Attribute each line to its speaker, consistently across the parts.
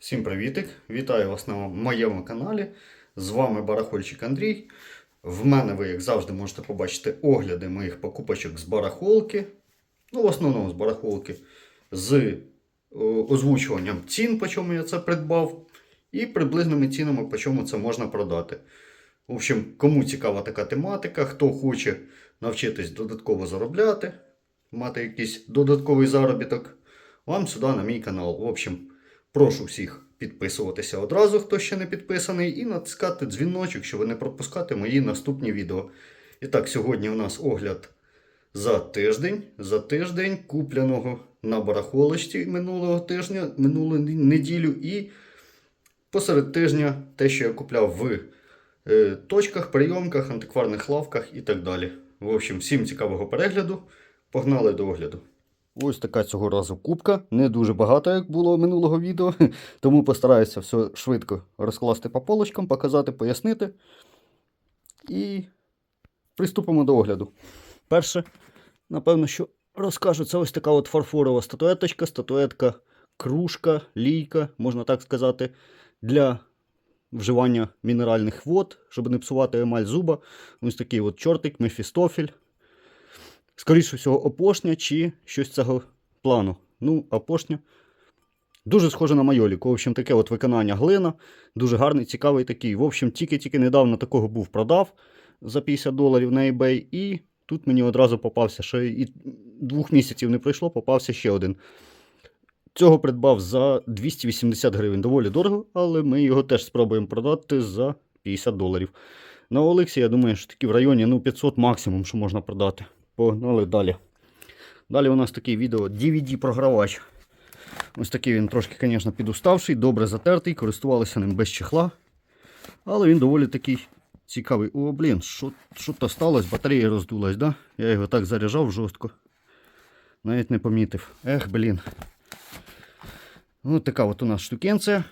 Speaker 1: Всім привітик! Вітаю вас на моєму каналі. З вами Барахольчик Андрій. В мене ви, як завжди, можете побачити огляди моїх покупочок з барахолки. Ну, в основному з барахолки, з озвучуванням цін, по чому я це придбав, і приблизними цінами, по чому це можна продати. В общем, кому цікава така тематика, хто хоче навчитись додатково заробляти, мати якийсь додатковий заробіток, вам сюди на мій канал. В общем, прошу всіх підписуватися одразу, хто ще не підписаний, і натискати дзвіночок, щоб не пропускати мої наступні відео. І так, сьогодні у нас огляд за тиждень, за тиждень купленого на барахолочці минулого тижня, минулу неділю, і посеред тижня те, що я купляв в е, точках, прийомках, антикварних лавках і так далі. В общем, всім цікавого перегляду. Погнали до огляду. Ось така цього разу кубка. Не дуже багато, як було минулого відео. Тому постараюся все швидко розкласти по полочкам, показати, пояснити. І приступимо до огляду. Перше, напевно, що розкажу, це ось така от фарфорова статуеточка, статуетка, кружка, лійка, можна так сказати, для вживання мінеральних вод, щоб не псувати емаль зуба. Ось такий от чортик, мефістофіль. Скоріше всього, опошня чи щось цього плану. Ну, опошня. Дуже схоже на майоліку. В общем, таке от виконання глина. Дуже гарний, цікавий такий. В общем, тільки-тільки недавно такого був продав за 50 доларів на eBay. І тут мені одразу попався ще і двох місяців не пройшло, попався ще один. Цього придбав за 280 гривень. Доволі дорого, але ми його теж спробуємо продати за 50 доларів. На Олексі, я думаю, що такі в районі ну, 500 максимум, що можна продати. Погнали далі. Далі у нас такий відео DVD-програвач. Ось такий він трошки, звісно, підуставший, добре затертий, користувалися ним без чехла. Але він доволі такий цікавий. О, блін, що то сталося? Батарея роздулась, да? Я його так заряджав жорстко. Навіть не помітив. Ех, блін. Ось така от у нас штукенція.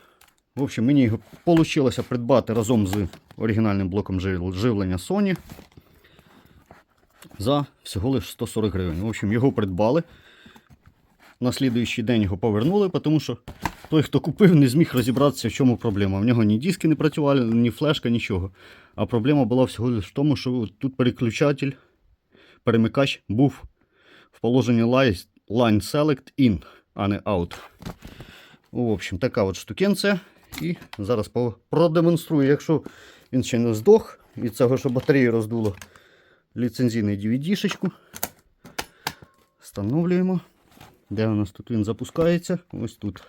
Speaker 1: В общем, мені його вийшло придбати разом з оригінальним блоком живлення Sony за всього лиш 140 гривень. В общем, його придбали. На слідуючий день його повернули, тому що той, хто купив, не зміг розібратися, в чому проблема. В нього ні диски не працювали, ні флешка, нічого. А проблема була всього лиш в тому, що тут переключатель, перемикач був в положенні line Select In, а не Out. В общем, така от штукенція. І зараз продемонструю, якщо він ще не здох від цього, що батарею роздуло ліцензійний DVD-шечку. Встановлюємо. Де у нас тут він запускається? Ось тут.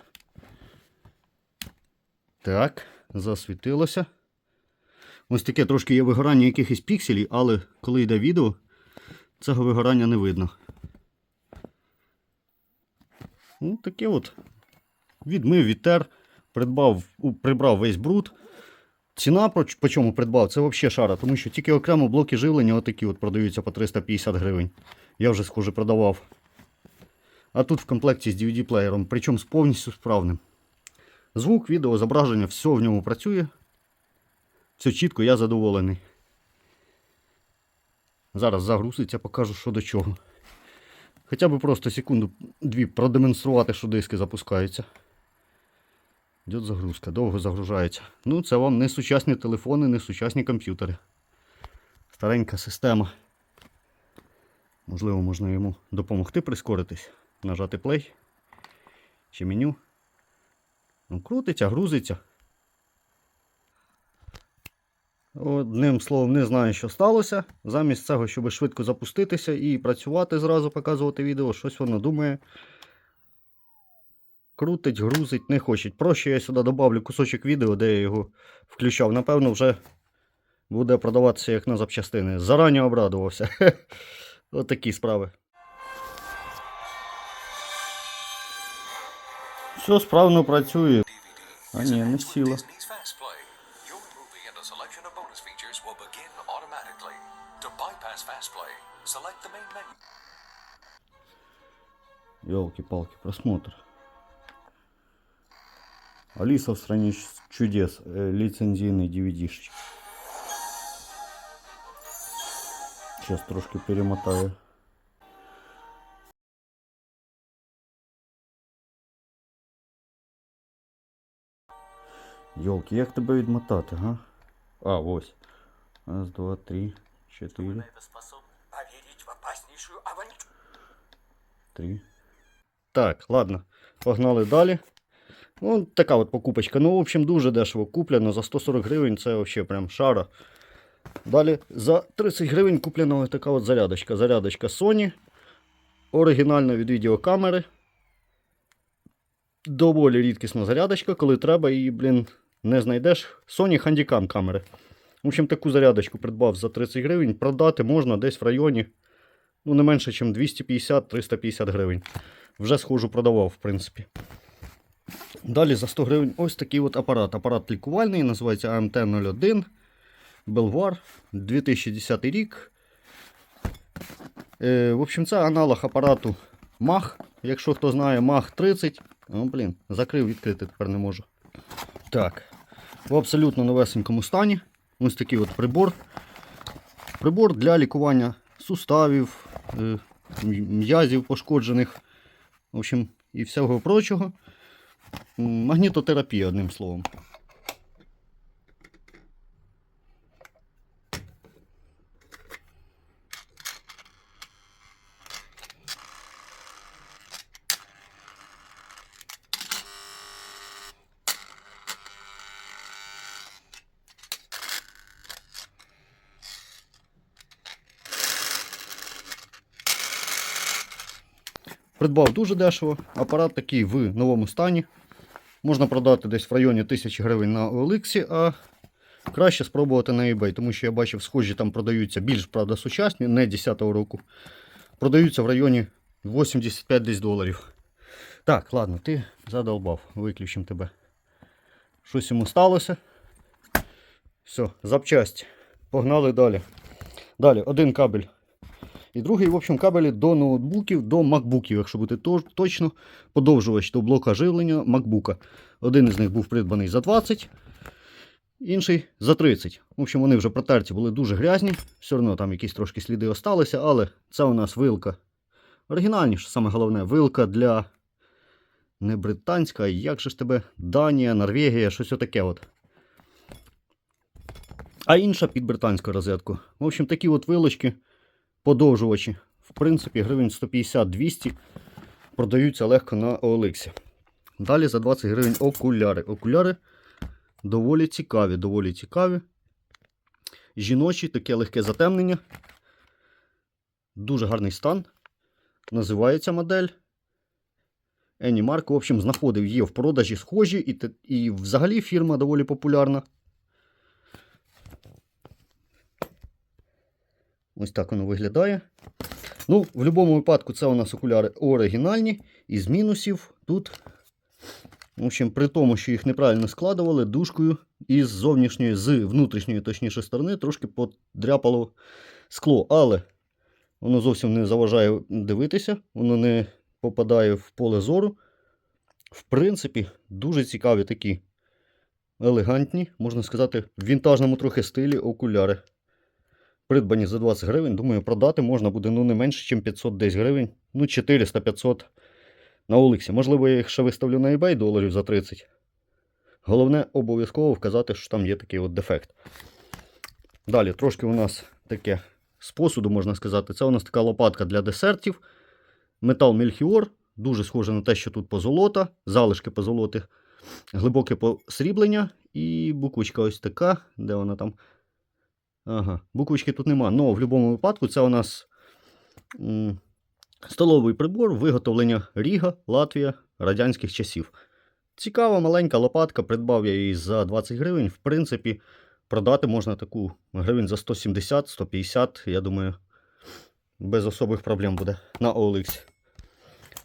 Speaker 1: Так, засвітилося. Ось таке трошки є вигорання якихось пікселів, але коли йде відео, цього вигорання не видно. Ну, таке от. Відмив, відтер, придбав, прибрав весь бруд. Ціна, по, чому придбав, це взагалі шара, тому що тільки окремо блоки живлення отакі от продаються по 350 гривень. Я вже схоже продавав. А тут в комплекті з DVD-плеєром, причому з повністю справним. Звук, відео, зображення, все в ньому працює. Все чітко, я задоволений. Зараз загрузиться, покажу, що до чого. Хоча б просто секунду-дві продемонструвати, що диски запускаються. Йде загрузка, довго загружається. Ну, це вам не сучасні телефони, не сучасні комп'ютери. Старенька система. Можливо, можна йому допомогти прискоритись. Нажати play. Чи меню. Ну, крутиться, грузиться. Одним словом, не знаю, що сталося. Замість цього, щоб швидко запуститися і працювати, зразу показувати відео, щось воно думає. Крутить, грузить, не хоче. Проще я сюди добавлю кусочок відео, де я його включав. Напевно, вже буде продаватися як на запчастини. Зарані обрадувався. От такі справи. Все справно працює. А ні, не сіла. Елки-палки, просмотр. Алиса в стране ч- чудес. Э, лицензийный DVD-шечки. Сейчас трошки перемотаю. Йолки, як тебе відмотати, га? А, ось. Раз, два, три, чотири,
Speaker 2: это способно поверить в опаснейшую авантюру.
Speaker 1: три. Так, ладно. Погнали далі. Ну, така от покупочка. Ну, в общем, дуже дешево куплено. За 140 гривень це взагалі прям шара. Далі за 30 гривень куплена така от зарядочка. Зарядочка Sony. Оригінальна від відеокамери. Доволі рідкісна зарядочка, коли треба її, блін, не знайдеш. Sony Handycam камери. В общем, таку зарядочку придбав за 30 гривень. Продати можна десь в районі, ну, не менше, ніж 250-350 гривень. Вже схожу продавав, в принципі. Далі за 100 гривень ось такий от апарат. Апарат лікувальний, називається AMT-01. Belvar, 2010 рік. Е, в общем, це аналог апарату MAG. Якщо хто знає, MAG 30. Ну, блін, закрив, відкрити тепер не можу. Так. В абсолютно новесенькому стані. Ось такий от прибор. Прибор для лікування суставів, е, м'язів пошкоджених. В общем, і всього прочого. Магнітотерапія, одним словом. Придбав дуже дешево. Апарат такий в новому стані. Можна продати десь в районі 1000 гривень на OLX, а краще спробувати на eBay, тому що я бачив, схожі там продаються більш правда сучасні, не 10-го року. Продаються в районі 85 десь доларів. Так, ладно, ти задолбав, виключимо тебе. Щось йому сталося. Все, запчасть. Погнали далі. Далі, один кабель і другий, в общем, кабелі до ноутбуків, до макбуків, якщо бути точно, подовжувач до блока живлення макбука. Один із них був придбаний за 20, інший за 30. В общем, вони вже протерті були дуже грязні. Все одно там якісь трошки сліди осталися, але це у нас вилка. Оригінальніше, саме головне, вилка для не британська, як же ж тебе Данія, Норвегія, щось отаке от. А інша під британську розетку. В общем, такі от вилочки подовжувачі. В принципі, гривень 150-200 продаються легко на OLX. Далі за 20 гривень окуляри. Окуляри доволі цікаві, доволі цікаві. Жіночі, таке легке затемнення. Дуже гарний стан. Називається модель. Anymark, в общем, знаходив, є в продажі схожі, і, і взагалі фірма доволі популярна. Ось так воно виглядає. Ну, в будь-якому випадку, це у нас окуляри оригінальні. Із мінусів тут, в общем, при тому, що їх неправильно складували, дужкою із зовнішньої, з внутрішньої, точніше, сторони, трошки подряпало скло. Але воно зовсім не заважає дивитися, воно не попадає в поле зору. В принципі, дуже цікаві такі елегантні, можна сказати, в вінтажному трохи стилі окуляри придбані за 20 гривень. Думаю, продати можна буде ну, не менше, ніж 500 десь гривень. Ну, 400-500 на Олексі. Можливо, я їх ще виставлю на eBay доларів за 30. Головне, обов'язково вказати, що там є такий от дефект. Далі, трошки у нас таке з посуду, можна сказати. Це у нас така лопатка для десертів. Метал Мельхіор. Дуже схоже на те, що тут позолота, залишки позолоти, глибоке посріблення і буквочка ось така, де вона там. Ага, буквочки тут нема. Но в будь-якому випадку це у нас м, столовий прибор виготовлення Ріга, Латвія радянських часів. Цікава маленька лопатка, придбав я її за 20 гривень. В принципі, продати можна таку гривень за 170-150, я думаю, без особих проблем буде на OLX.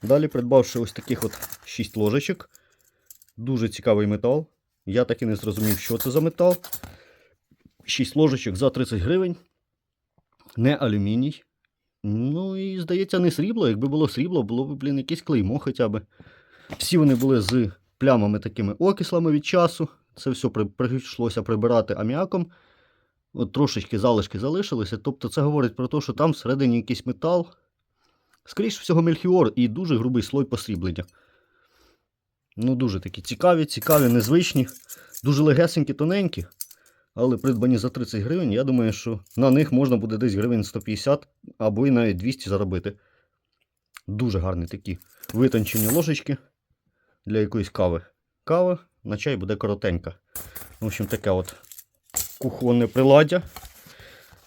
Speaker 1: Далі придбавши ось таких от 6 ложечок. Дуже цікавий метал. Я так і не зрозумів, що це за метал. 6 ложечок за 30 гривень. Не алюміній. Ну і, здається, не срібло. Якби було срібло, було б, блін, якесь клеймо хоча б. Всі вони були з плямами такими окислами від часу. Це все при, прийшлося прибирати аміаком. От трошечки залишки залишилися. Тобто це говорить про те, що там всередині якийсь метал. Скоріше всього, мельхіор і дуже грубий слой посріблення. Ну, дуже такі цікаві, цікаві, незвичні. Дуже легесенькі, тоненькі, але придбані за 30 гривень. Я думаю, що на них можна буде десь гривень 150 або й навіть 200 заробити. Дуже гарні такі витончені ложечки для якоїсь кави. Кава на чай буде коротенька. В общем, таке от кухонне приладдя.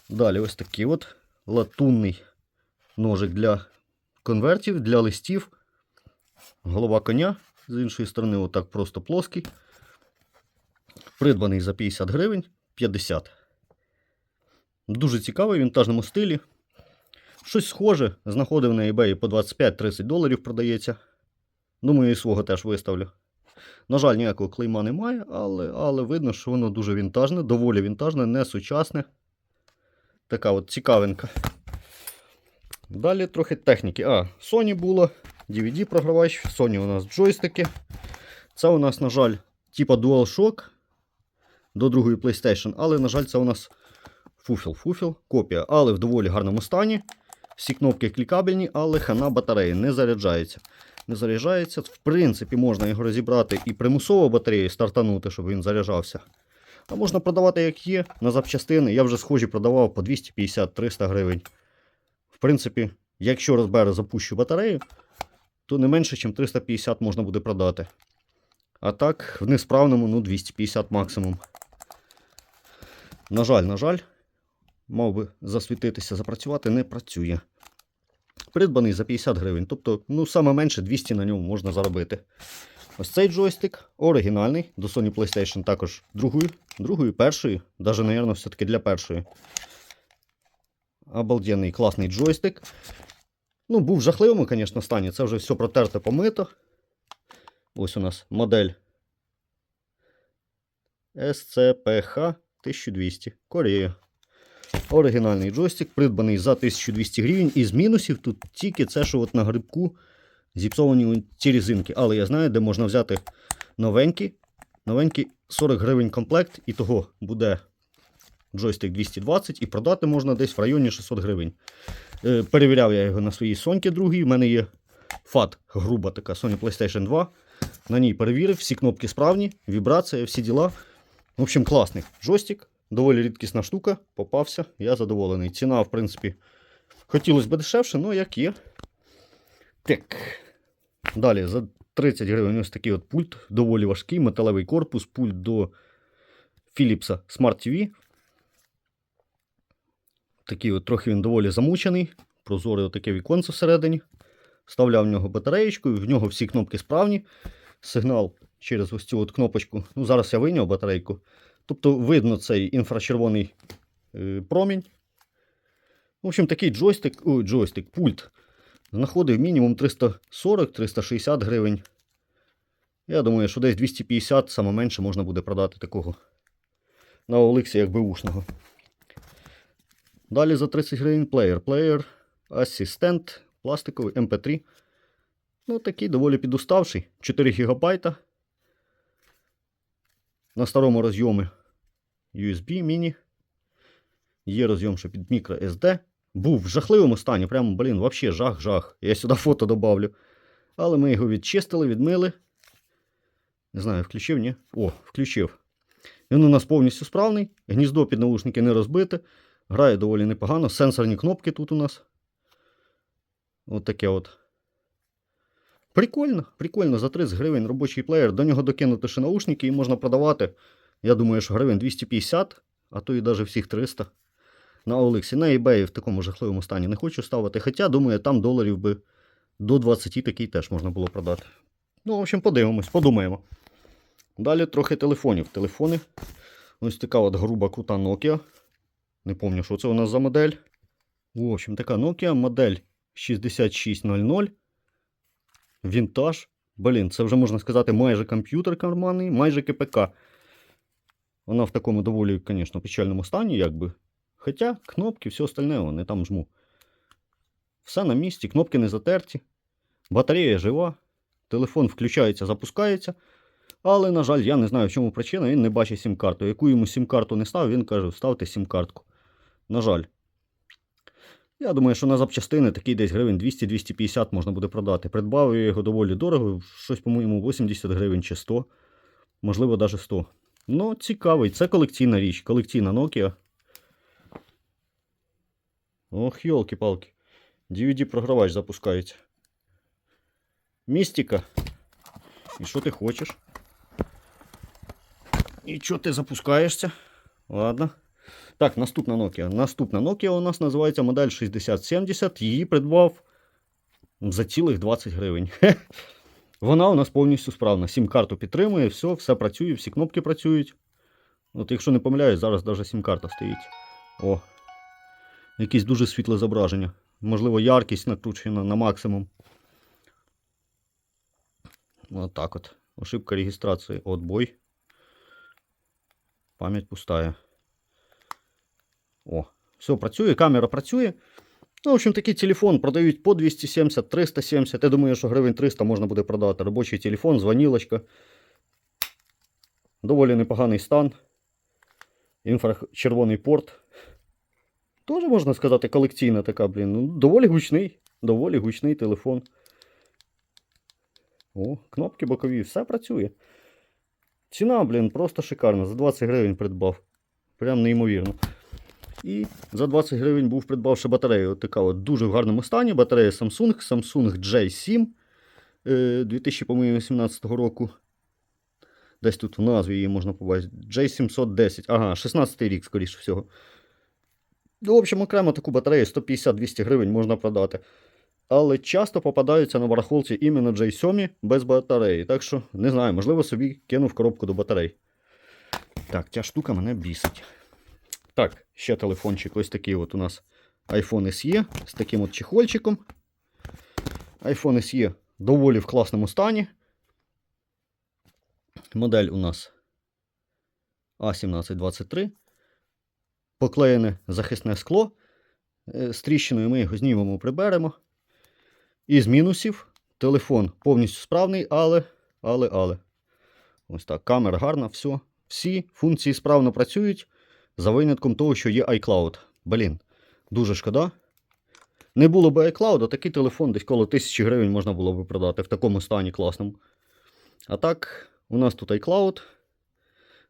Speaker 1: Далі ось такий от латунний ножик для конвертів, для листів. Голова коня. З іншої сторони, отак просто плоский. Придбаний за 50 гривень 50. Дуже цікавий в вінтажному стилі. Щось схоже, знаходив на eBay по 25-30 доларів продається. Думаю, і свого теж виставлю. На жаль, ніякого клейма немає, але, але видно, що воно дуже вінтажне, доволі вінтажне, не сучасне. Така от цікавинка. Далі трохи техніки. А, Sony було, DVD-програвач, Sony у нас джойстики. Це у нас, на жаль, типа DualShock до другої PlayStation, але, на жаль, це у нас фуфіл-фуфіл, копія, але в доволі гарному стані. Всі кнопки клікабельні, але хана батареї не заряджається. Не заряджається. В принципі, можна його розібрати і примусово батарею стартанути, щоб він заряджався. А можна продавати як є на запчастини. Я вже схожі продавав по 250-300 гривень. В принципі, якщо розберу запущу батарею, то не менше, ніж 350 можна буде продати. А так, в несправному, ну, 250 максимум. На жаль, на жаль, мав би засвітитися, запрацювати, не працює. Придбаний за 50 гривень. Тобто, ну, саме менше 200 на ньому можна заробити. Ось цей джойстик оригінальний до Sony PlayStation також другої, другої, першої, навіть, мабуть, все-таки для першої. Обалденний класний джойстик. Ну, був в жахливому, звісно, стані. Це вже все протерте помито. Ось у нас модель SCPH 1200. Корея. Оригінальний джойстик, придбаний за 1200 гривень. Із мінусів тут тільки це, що от на грибку зіпсовані ці різинки. Але я знаю, де можна взяти новенький. Новенький 40 гривень комплект, і того буде джойстик 220 і продати можна десь в районі 600 гривень. Е, перевіряв я його на своїй Соньки другій. У мене є FAT груба така Sony PlayStation 2. На ній перевірив, всі кнопки справні, вібрація, всі діла. В общем, класний джойстик, доволі рідкісна штука. Попався, я задоволений. Ціна, в принципі, хотілося б дешевше, але як є. Так. Далі за 30 гривень ось такий от пульт, доволі важкий, металевий корпус, пульт до Philips Smart TV. Такий от трохи він доволі замучений. Прозоре отаке віконце всередині. Вставляв в нього батареєчку, в нього всі кнопки справні. Сигнал через ось цю от кнопочку. Ну, зараз я вийняв батарейку. Тобто видно цей інфрачервоний е, промінь. В общем, такий джойстик, ой, джойстик, пульт знаходив мінімум 340-360 гривень. Я думаю, що десь 250 саме менше можна буде продати такого на Олексі як беушного. Далі за 30 гривень плеєр. Плеєр, асистент, пластиковий MP3. Ну, такий доволі підуставший. 4 ГБ. На старому розйомі USB міні. Є розйом, що під мікро SD. Був в жахливому стані. Прямо, блін, взагалі жах-жах. Я сюди фото добавлю. Але ми його відчистили, відмили. Не знаю, включив, ні? О, включив. Він у нас повністю справний. Гніздо під наушники не розбите. Грає доволі непогано. Сенсорні кнопки тут у нас. От таке от. Прикольно, прикольно, за 30 гривень робочий плеєр. До нього докинути ще наушники і можна продавати. Я думаю, що гривень 250, а то і навіть всіх 300. На Олексі. На eBay в такому жахливому стані не хочу ставити. Хоча, думаю, там доларів би до 20 такий теж можна було продати. Ну, в общем, подивимось, подумаємо. Далі трохи телефонів. Телефони. Ось така от груба крута Nokia. Не пам'ятаю, що це у нас за модель. В общем, така Nokia, модель 6600. Вінтаж. Блін, це вже можна сказати майже комп'ютер карманний, майже КПК. Вона в такому доволі, звісно, печальному стані, якби. Хоча кнопки, все остальне, вони там жму. Все на місці, кнопки не затерті. Батарея жива. Телефон включається, запускається. Але, на жаль, я не знаю, в чому причина. Він не бачить сім-карту. Яку йому сім-карту не став, він каже, вставте сім-картку. На жаль. Я думаю, що на запчастини такий десь гривень 200-250 можна буде продати. Придбав я його доволі дорого, щось, по-моєму, 80 гривень чи 100, можливо, навіть 100. Ну, цікавий. Це колекційна річ, колекційна Nokia. Ох, йолки-палки. DVD-програвач запускається. Містика. І що ти хочеш? І що ти запускаєшся? Ладно. Так, наступна Nokia. Наступна Nokia у нас називається модель 6070. Її придбав за цілих 20 гривень. Вона у нас повністю справна. Сім-карту підтримує, все, все працює, всі кнопки працюють. От якщо не помиляюсь, зараз навіть сім-карта стоїть. О. Якесь дуже світле зображення. Можливо, яркість накручена на максимум. От так от. Ошибка реєстрації. Отбой. Пам'ять пустая. О, все працює, камера працює. Ну, в общем, такий телефон продають по 270, 370. Я думаю, що гривень 300 можна буде продати. Робочий телефон, звонілочка. Доволі непоганий стан. Інфрачервоний порт. Тоже можна сказати, колекційна така, блін. Ну, доволі гучний. Доволі гучний телефон. О, кнопки бокові, все працює. Ціна, блін, просто шикарна. За 20 гривень придбав. Прям неймовірно. І за 20 гривень був придбавши батарею. Така от дуже в гарному стані. Батарея Samsung, Samsung J7 е, 2017 року. Десь тут в назві її можна побачити. J710. Ага, 16 рік, скоріше всього. Ну, в общем, окремо таку батарею 150-200 гривень можна продати. Але часто попадаються на барахолці іменно J7 без батареї. Так що, не знаю, можливо, собі кинув коробку до батарей. Так, ця штука мене бісить. Так, ще телефончик. Ось такий от у нас iPhone SE з таким от чехольчиком. iPhone SE доволі в класному стані. Модель у нас A1723. Поклеєне захисне скло. Е, З тріщиною ми його знімемо, приберемо. Із мінусів. Телефон повністю справний, але, але, але. Ось так. Камера гарна, все. Всі функції справно працюють. За винятком того, що є iCloud. Блін, дуже шкода. Не було б iCloud, а такий телефон десь коло 1000 гривень можна було б продати в такому стані класному. А так, у нас тут iCloud.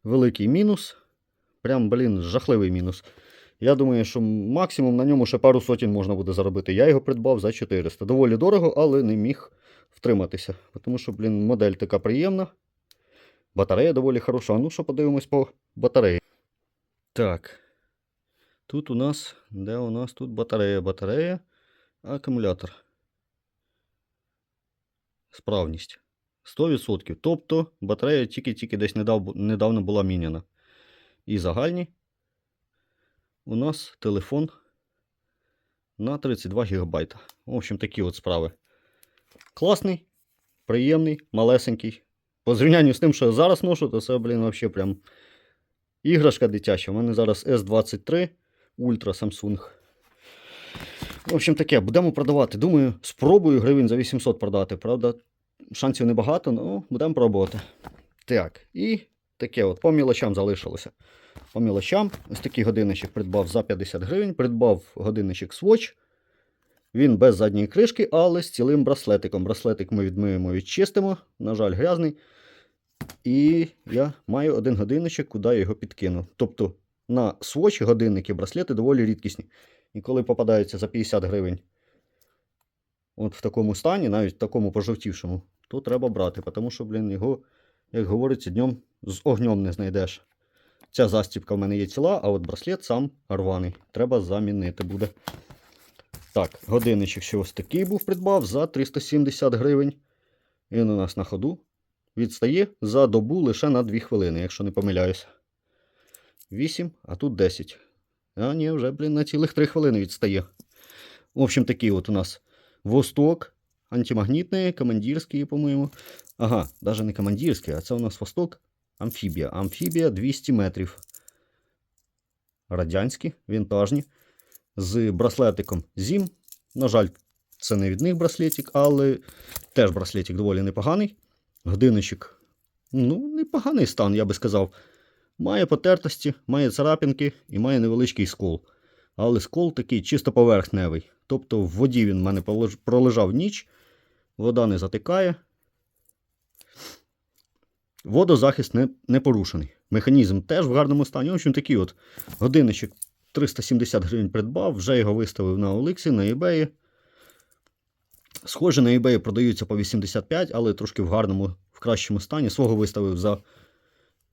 Speaker 1: Великий мінус. Прям, блін, жахливий мінус. Я думаю, що максимум на ньому ще пару сотень можна буде заробити. Я його придбав за 400. Доволі дорого, але не міг втриматися. Тому що, блін, модель така приємна. Батарея доволі хороша. Ну що, подивимось по батареї. Так. Тут у нас. Де у нас тут батарея? Батарея, акумулятор. Справність. 100%. Тобто батарея тільки-тільки десь недав, недавно була міняна. І загальні. У нас телефон на 32 ГБ. В общем, такі от справи. Класний, приємний, малесенький. По зрівнянню з тим, що я зараз ношу, то це, блін, взагалі прям іграшка дитяча. У мене зараз S23 Ultra Samsung. В общем, таке, будемо продавати. Думаю, спробую гривень за 800 продати. Правда, шансів небагато, але будемо пробувати. Так, і таке от по мілочам залишилося. По мілочам, ось такий годинничок придбав за 50 гривень. Придбав годинничок Swatch. Він без задньої кришки, але з цілим браслетиком. Браслетик ми відмиємо, відчистимо. На жаль, грязний. І я маю один годинничок, куди я його підкину. Тобто на Swatch годинники, браслети доволі рідкісні. І коли попадаються за 50 гривень, от в такому стані, навіть в такому пожовтівшому, то треба брати, тому що, блін, його, як говориться, днем з огнем не знайдеш. Ця застібка в мене є ціла, а от браслет сам рваний. Треба замінити буде. Так, годинничок ще ось такий був придбав за 370 гривень. Він у нас на ходу. Відстає за добу лише на 2 хвилини, якщо не помиляюся. 8, а тут 10. А ні, вже, блін, на цілих 3 хвилини відстає. В общем, такий от у нас Восток. Антимагнітний, командирський, по-моєму. Ага, навіть не командирський, а це у нас Восток. Амфібія. Амфібія 200 метрів. Радянські, вінтажні. З браслетиком Зім. На жаль, це не від них браслетик, але теж браслетик доволі непоганий. Годинничок. Ну, непоганий стан, я би сказав. Має потертості, має царапінки і має невеличкий скол. Але скол такий чисто поверхневий. Тобто в воді він в мене пролежав ніч, вода не затикає. Водозахист не, не порушений. Механізм теж в гарному стані. В общем, такий от годинничок 370 гривень придбав, вже його виставив на Оликсі, на eBay. Схоже, на eBay продаються по 85, але трошки в гарному, в кращому стані. Свого виставив за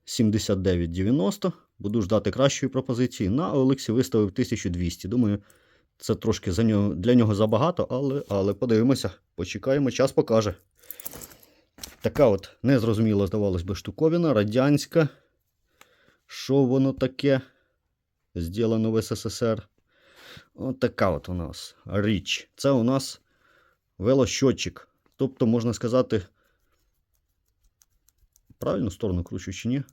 Speaker 1: 79,90. Буду ждати кращої пропозиції. На Олексі виставив 1200. Думаю, це трошки за нього, для нього забагато, але, але подивимося. Почекаємо, час покаже. Така от незрозуміла, здавалось би, штуковина, радянська. Що воно таке? Зділено в СССР. От така от у нас річ. Це у нас велощотчик. Тобто, можна сказати, правильну сторону кручу чи ні?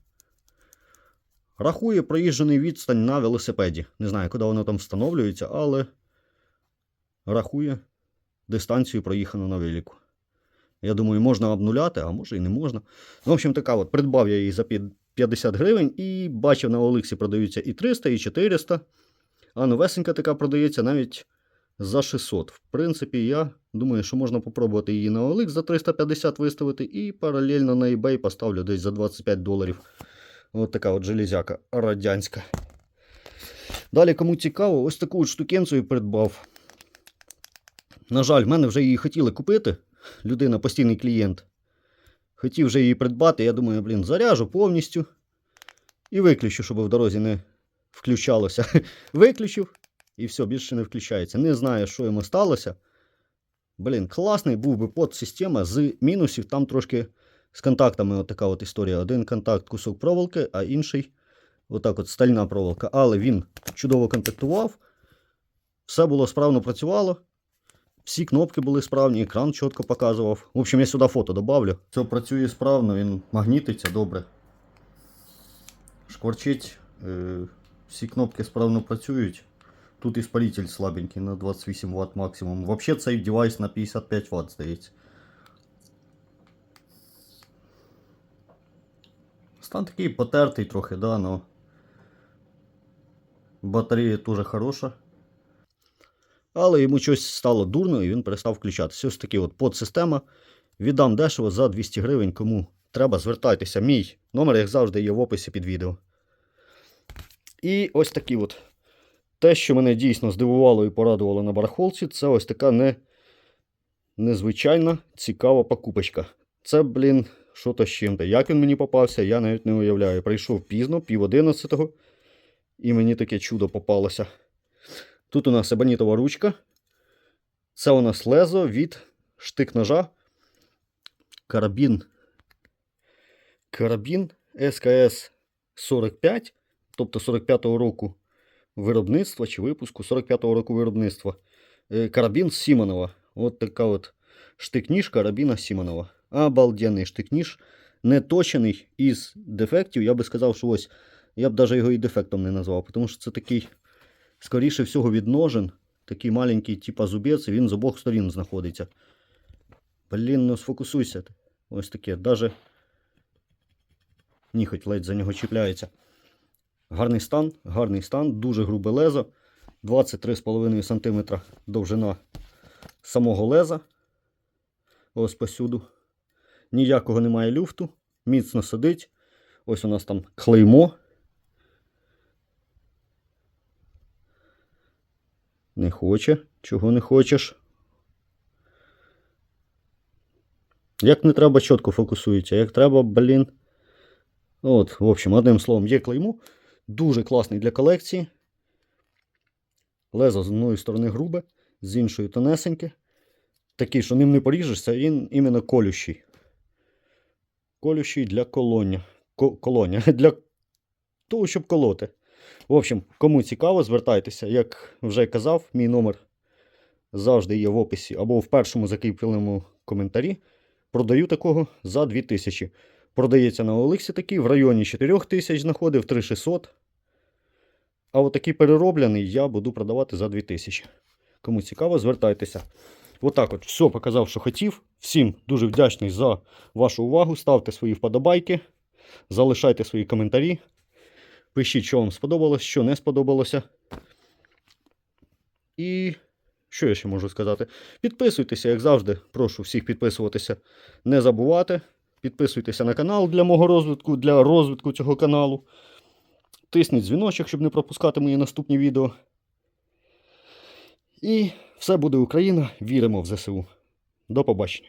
Speaker 1: Рахує проїжджений відстань на велосипеді. Не знаю, куди воно там встановлюється, але рахує дистанцію проїхану на велику. Я думаю, можна обнуляти, а може і не можна. Ну, в общем, така от, придбав я її за 50 гривень і бачив на Олексі продаються і 300, і 400. А новесенька така продається навіть за 600. В принципі, я думаю, що можна попробувати її на OLX за 350 виставити і паралельно на eBay поставлю десь за 25 доларів. Ось така от железяка радянська. Далі, кому цікаво, ось таку от штукенцію придбав. На жаль, в мене вже її хотіли купити. Людина, постійний клієнт. Хотів вже її придбати. Я думаю, блін, заряжу повністю. І виключу, щоб в дорозі не включалося. Виключив і все, більше не включається. Не знаю, що йому сталося. Блін, класний був би подсистема з мінусів. Там трошки з контактами от така от історія. Один контакт кусок проволоки, а інший отак от стальна проволока. Але він чудово контактував. Все було справно працювало. Всі кнопки були справні, екран чітко показував. В общем, я сюди фото добавлю. Все працює справно, він магнітиться добре. Шкварчить. Е, всі кнопки справно працюють. Тут іспаритель слабенький на 28 Вт максимум. Взагалі цей девайс на 55 Вт, здається. Стан такий потертий трохи, да, но батарея дуже хороша. Але йому щось стало дурно і він перестав включатися. Ось такий от подсистема. Віддам дешево за 200 гривень. Кому треба, звертайтеся. Мій номер, як завжди, є в описі під відео. І ось такі от. Те, що мене дійсно здивувало і порадувало на барахолці, це ось така не... незвичайна цікава покупочка. Це, блін, що то з чим-то. Як він мені попався, я навіть не уявляю. Прийшов пізно, пів одинадцятого, і мені таке чудо попалося. Тут у нас ебанітова ручка. Це у нас лезо від штик-ножа. Карабін. Карабін СКС 45, тобто 45-го року виробництва чи випуску 45-го року виробництва. Е, Карабін Сімонова. От така от штик-ніж карабіна Сімонова. Обалденний штик-ніж. Не точений із дефектів. Я би сказав, що ось я б навіть його і дефектом не назвав, тому що це такий, скоріше всього, від ножен. Такий маленький, типа зубець, він з обох сторін знаходиться. Блін, ну сфокусуйся. Ось таке. Даже ніхоть ледь за нього чіпляється. Гарний стан, гарний стан, дуже грубе лезо. 23,5 см довжина самого леза. Ось посюду. Ніякого немає люфту. Міцно сидить. Ось у нас там клеймо. Не хоче. Чого не хочеш? Як не треба, чітко фокусується. Як треба, блін. От, в общем, одним словом, є клеймо. Дуже класний для колекції. Лезо з одної сторони грубе, з іншої тонесеньке. Такий, що ним не поріжешся, він іменно колющий. Колющий для колоння. Ко- колоня. Для того, щоб колоти. В общем, кому цікаво, звертайтеся. Як вже казав, мій номер завжди є в описі або в першому закріпленому коментарі. Продаю такого за 2000. Продається на Олексі такий, в районі 4000 знаходив, 3600. А от такий перероблений я буду продавати за 2000. Кому цікаво, звертайтеся. Отак от, все показав, що хотів. Всім дуже вдячний за вашу увагу. Ставте свої вподобайки, залишайте свої коментарі. Пишіть, що вам сподобалось, що не сподобалося. І що я ще можу сказати? Підписуйтеся, як завжди. Прошу всіх підписуватися, не забувати. Підписуйтеся на канал для мого розвитку, для розвитку цього каналу. Тисніть дзвіночок, щоб не пропускати мої наступні відео. І все буде Україна. Віримо в ЗСУ. До побачення.